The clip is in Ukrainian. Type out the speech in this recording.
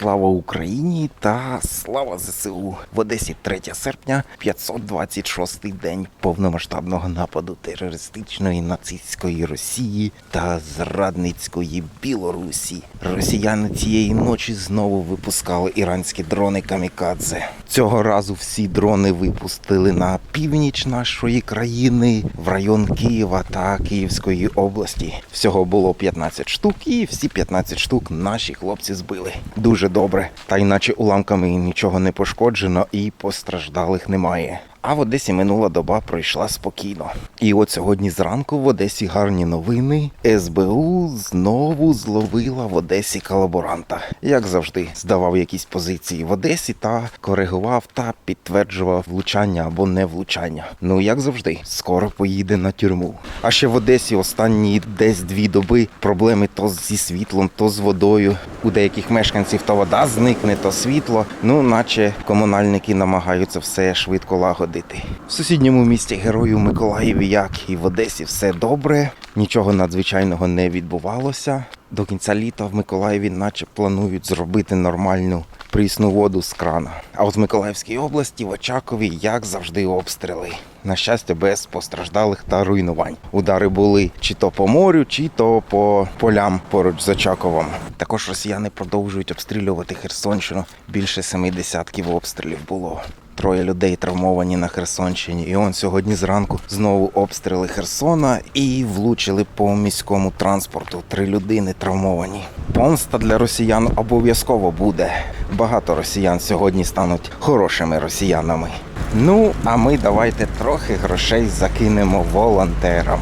Слава Україні та слава ЗСУ в Одесі 3 серпня, 526-й день повномасштабного нападу терористичної нацистської Росії та зрадницької Білорусі. Росіяни цієї ночі знову випускали іранські дрони камікадзе. Цього разу всі дрони випустили на північ нашої країни, в район Києва та Київської області. Всього було 15 штук, і всі 15 штук наші хлопці збили. Дуже добре. Та іначе уламками нічого не пошкоджено і постраждалих немає. А в Одесі минула доба пройшла спокійно. І от сьогодні зранку в Одесі гарні новини. СБУ знову зловила в Одесі колаборанта. Як завжди, здавав якісь позиції в Одесі та коригував та підтверджував влучання або не влучання. Ну як завжди, скоро поїде на тюрму. А ще в Одесі останні десь дві доби проблеми то зі світлом, то з водою. У деяких мешканців то вода зникне, то світло. Ну, наче комунальники намагаються все швидко лагодити. В сусідньому місті Герою Миколаєві, як і в Одесі, все добре. Нічого надзвичайного не відбувалося. До кінця літа в Миколаєві, наче планують зробити нормальну прісну воду з крана. А от в Миколаївській області в Очакові, як завжди, обстріли. На щастя, без постраждалих та руйнувань. Удари були чи то по морю, чи то по полям поруч з Очаковом. Також росіяни продовжують обстрілювати Херсонщину. Більше семи десятків обстрілів було. Троє людей травмовані на Херсонщині. І он сьогодні зранку знову обстріли Херсона і влучили по міському транспорту. Три людини травмовані. Помста для росіян обов'язково буде. Багато росіян сьогодні стануть хорошими росіянами. Ну, а ми давайте трохи грошей закинемо волонтерам.